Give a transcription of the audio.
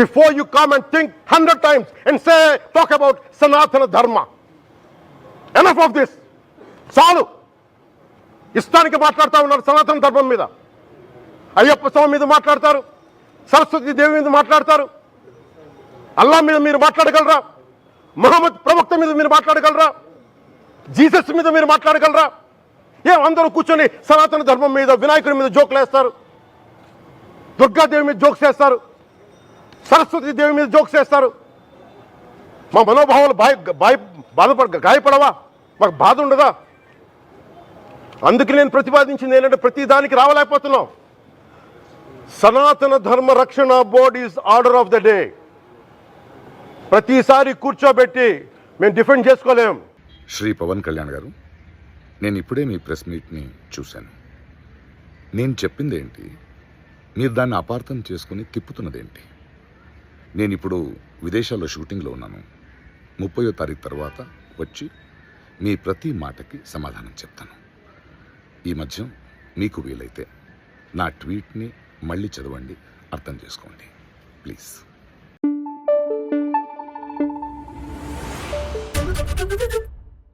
Before you come and think hundred times and say, talk about Sanatana Dharma. Enough of this. చాలు ఇష్టానికి మాట్లాడుతూ ఉన్నారు సనాతన ధర్మం మీద. అయ్యప్ప స్వామి మీద మాట్లాడతారు. సరస్వతి దేవి మీద మాట్లాడతారు. అల్లా మీద మీరు మాట్లాడగలరా? మహమ్మద్ ప్రవక్త మీద మీరు మాట్లాడగలరా? జీసస్ మీద మీరు మాట్లాడగలరా? ఏం అందరూ కూర్చొని సనాతన ధర్మం మీద వినాయకుడి మీద జోకులు వేస్తారు దుర్గాదేవి మీద జోక్స్ వేస్తారు? సరస్వతి దేవి మీద జోక్స్ వేస్తారు. మా మనోభావాలు బాయ్ బాయ్ బాధపడ గాయపడవా? మాకు బాధ ఉండదా? అందుకే నేను ప్రతిపాదించింది ఏంటంటే ప్రతి దానికి రావలేకపోతున్నాం. Sanatana Dharma Rakshana board is order of the day. ప్రతిసారి కూర్చోబెట్టి మేము డిఫెండ్ చేసుకోలేం. శ్రీ పవన్ కళ్యాణ్ గారు నేను ఇప్పుడే మీ ప్రెస్ మీట్ని చూశాను. నేను చెప్పింది ఏంటి మీరు దాన్ని అపార్థం చేసుకుని తిప్పుతున్నదేంటి? నేను ఇప్పుడు విదేశాల్లో షూటింగ్లో ఉన్నాను. ముప్పయో తారీఖు తర్వాత వచ్చి మీ ప్రతి మాటకి సమాధానం చెప్తాను. ఈ మధ్య మీకు వీలైతే నా ట్వీట్ని మళ్ళీ చదవండి అర్థం చేసుకోండి. ప్లీజ్. Thank you.